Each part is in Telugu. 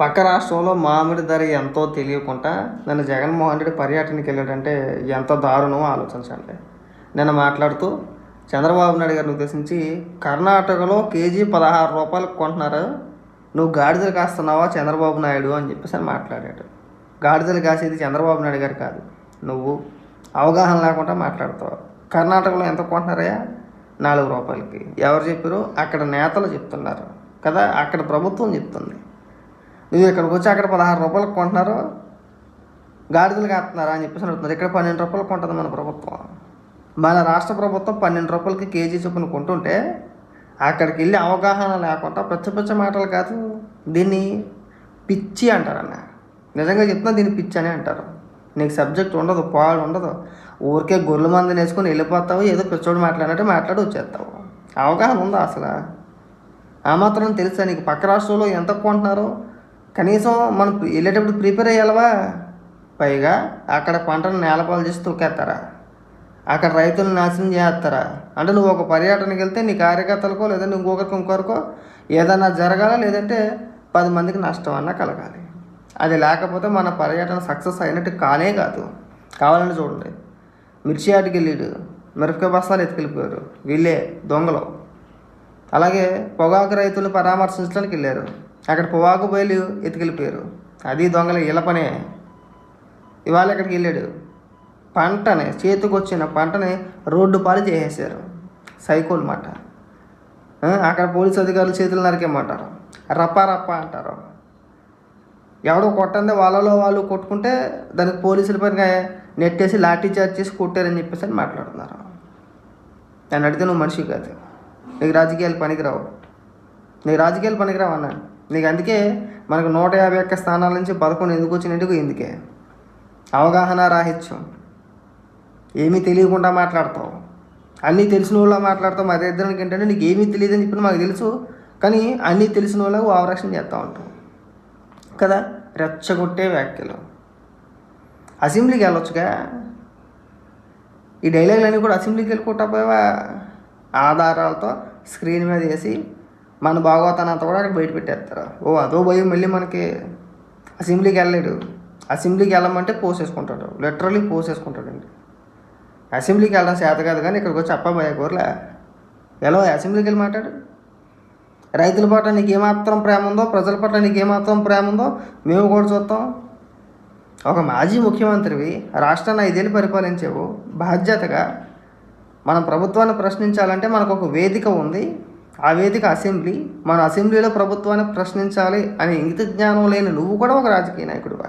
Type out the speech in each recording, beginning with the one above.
పక్క రాష్ట్రంలో మామిడి ధర ఎంతో తెలియకుండా నన్ను జగన్మోహన్ రెడ్డి పర్యటనకి వెళ్ళాడంటే ఎంత దారుణమో ఆలోచించండి. నేను మాట్లాడుతూ చంద్రబాబు నాయుడు గారిని ఉద్దేశించి కర్ణాటకలో కేజీ పదహారు రూపాయలకు కొంటున్నారు. నువ్వు గాడిదలు కాస్తున్నావా చంద్రబాబు నాయుడు? అని చెప్పేసి అని మాట్లాడాడు. గాడిదలు కాసేది చంద్రబాబు నాయుడు గారు కాదు. నువ్వు అవగాహన లేకుండా మాట్లాడతావు. కర్ణాటకలో ఎంత కొంటున్నారయ్యా? నాలుగు రూపాయలకి. ఎవరు చెప్పారు? అక్కడ నేతలు చెప్తున్నారు కదా అక్కడ ప్రభుత్వం చెప్తుంది. నువ్వు ఇక్కడికి వచ్చి అక్కడ పదహారు రూపాయలకు కొంటున్నారు. గాడిదలు కాస్తున్నారా అని చెప్పేసి అడుగుతున్నారు. ఇక్కడ పన్నెండు రూపాయలు కొంటుంది మన ప్రభుత్వం. మన రాష్ట్ర ప్రభుత్వం పన్నెండు రూపాయలకి కేజీ చొప్పున కొంటుంటే అక్కడికి వెళ్ళి అవగాహన లేకుండా పిచ్చ పిచ్చ మాటలు కాదు. దీన్ని పిచ్చి అంటారన్న. నిజంగా చెప్తున్నా దీన్ని పిచ్చి అని అంటారు. నీకు సబ్జెక్ట్ ఉండదు పాడు ఉండదు. ఊరికే గొర్రెల మందిని వేసుకొని వెళ్ళిపోతావు ఏదో పిచ్చోడు మాట్లాడినట్టే మాట్లాడి వచ్చేస్తావు. అవగాహన ఉందా అసలు? ఆ మాత్రం తెలుసా నీకు? పక్క రాష్ట్రంలో ఎంత కొంటున్నారో? కనీసం మనం వెళ్ళేటప్పుడు ప్రిపేర్ అయ్యాలవా? పైగా అక్కడ పంటను నేలపాలు చేసి తొక్కేస్తారా? అక్కడ రైతులను నాశనం చేస్తారా? అంటే నువ్వు ఒక పర్యటనకి వెళ్తే నీ కార్యకర్తలకో లేదంటే ఇంకొకరికి ఇంకొకరికో ఏదన్నా జరగాల? లేదంటే పది మందికి నష్టం అన్నా కలగాలి. అది లేకపోతే మన పర్యటన సక్సెస్ అయినట్టు కానే కాదు. కావాలని చూడండి. మిర్చి ఆటికి వెళ్ళాడు. మిరపకాయ బస్తాలు ఎత్తుకెళ్ళిపోయారు. వీళ్ళే దొంగలు. అలాగే పొగాకు రైతులను పరామర్శించడానికి వెళ్ళారు. అక్కడ పొవాకు బయలు ఎత్తుకెళ్ళిపోయారు అది దొంగల ఇళ్ళ పనే. ఇవాళ ఇక్కడికి వెళ్ళాడు. పంటని చేతికొచ్చిన పంటని రోడ్డు పాలు చేసేసారు సైకోల్ మాట. అక్కడ పోలీస్ అధికారులు చేతులు నరికేమంటారు రప్ప రప్ప అంటారు. ఎవడో కొట్టందే వాళ్ళలో వాళ్ళు కొట్టుకుంటే దానికి పోలీసుల పైన నెట్టేసి లాఠీ చార్జ్ చేసి కొట్టారని చెప్పేసి అని మాట్లాడుతున్నారు. నన్ను అడిగితే నువ్వు మనిషి కాదు. నీకు రాజకీయాలు పనికిరావు. నీకు రాజకీయాలు పనికిరావు అన్నాను నీకు అందుకే మనకు నూట యాభై ఒక్క స్థానాల నుంచి పదకొండు ఎందుకు వచ్చినట్టుకు ఎందుకే అవగాహన రాహిత్యం. ఏమీ తెలియకుండా మాట్లాడతావు. అన్నీ తెలిసిన వాళ్ళ మాట్లాడతావు మరి ఇద్దరికి ఏంటంటే నీకు ఏమీ తెలియదు అని చెప్పి మాకు తెలుసు. కానీ అన్నీ తెలిసిన వాళ్ళకు ఆవరక్షణ చేస్తూ ఉంటావు. కదా? రెచ్చగొట్టే వ్యాఖ్యలు. అసెంబ్లీకి వెళ్ళొచ్చుగా? ఈ డైలాగులన్నీ కూడా అసెంబ్లీకి వెళ్ళి పోయావా ఆధారాలతో స్క్రీన్ మీద వేసి మన భాగవతానంతా కూడా అక్కడ బయట పెట్టేస్తారు. ఓ అదో భయం మళ్ళీ మనకి అసెంబ్లీకి వెళ్ళలేడు. అసెంబ్లీకి వెళ్ళమంటే పోసేసుకుంటాడు. లిటరలీ పోసేసుకుంటాడండి. అసెంబ్లీకి వెళ్ళడం చేత కాదు కానీ ఇక్కడికి వచ్చి అప్పబోయే కూరలే. ఎలా అసెంబ్లీకి వెళ్ళి మాట్లాడు. రైతుల పట్ల నీకు ఏమాత్రం ప్రేమ ఉందో ప్రజల పట్ల నీకు ఏమాత్రం ప్రేమ ఉందో మేము కూడా చూస్తాం. ఒక మాజీ ముఖ్యమంత్రివి రాష్ట్రాన్ని ఐదేళ్ళు పరిపాలించావు. బాధ్యతగా మనం ప్రభుత్వాన్ని ప్రశ్నించాలంటే మనకు ఒక వేదిక ఉంది. ఆ వేదిక అసెంబ్లీ మన అసెంబ్లీలో ప్రభుత్వాన్ని ప్రశ్నించాలి అనే ఇంగిత జ్ఞానం లేని నువ్వు కూడా ఒక రాజకీయ నాయకుడివా?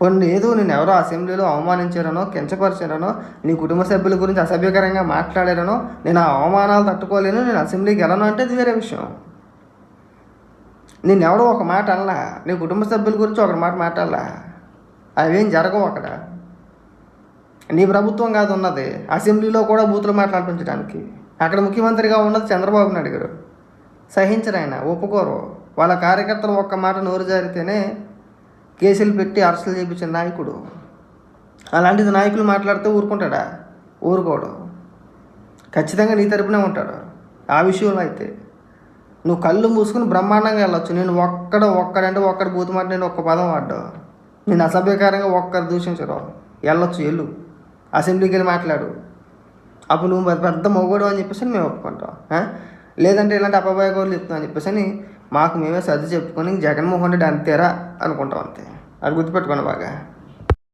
కొన్ని ఏదో నేను ఎవరో అసెంబ్లీలో అవమానించారనో కించపరిచారనో నీ కుటుంబ సభ్యుల గురించి అసభ్యకరంగా మాట్లాడారనో నేను ఆ అవమానాలు తట్టుకోలేను నేను అసెంబ్లీకి వెళ్ళను అంటే అది వేరే విషయం. నేను ఎవడో ఒక మాట అనలా నీ కుటుంబ సభ్యుల గురించి ఒక మాట మాట్లాడలా? అవేం జరగవు అక్కడ. నీ ప్రభుత్వం కాదు ఉన్నది అసెంబ్లీలో కూడా బూతులు మాట్లాడిపించడానికి. అక్కడ ముఖ్యమంత్రిగా ఉన్నది చంద్రబాబు నాయుడు గారు. సహించరు ఆయన ఒప్పుకోరు. వాళ్ళ కార్యకర్తలు ఒక్క మాట నోరు జారితేనే కేసులు పెట్టి అరెస్టులు చేయించిన నాయకుడు. అలాంటిది నాయకులు మాట్లాడితే ఊరుకుంటాడా? ఊరుకోడు. ఖచ్చితంగా నీ తరపునే ఉంటాడు. ఆ విషయంలో అయితే నువ్వు కళ్ళు మూసుకుని బ్రహ్మాండంగా వెళ్ళొచ్చు. నేను ఒక్కడ ఒక్కడంటే ఒక్కడి బూతు మాట నేను ఒక్క పదం వాడ్డావు నేను అసభ్యకరంగా ఒక్కరు దూషించరు. వెళ్ళొచ్చు వెళ్ళు. అసెంబ్లీకి వెళ్ళి మాట్లాడు. అప్పుడు నువ్వు పెద్ద- పెద్ద మొగోడు అని చెప్పేసి మేము ఒప్పుకుంటాం. లేదంటే ఇలాంటి అపబాయ గోళ్ళు చెప్తాం అని చెప్పేసి అని మాకు మేమే సర్ది చెప్పుకొని జగన్మోహన్ రెడ్డి అంతేరా అనుకుంటాం అంతే. అది గుర్తుపెట్టుకోండి బాగా.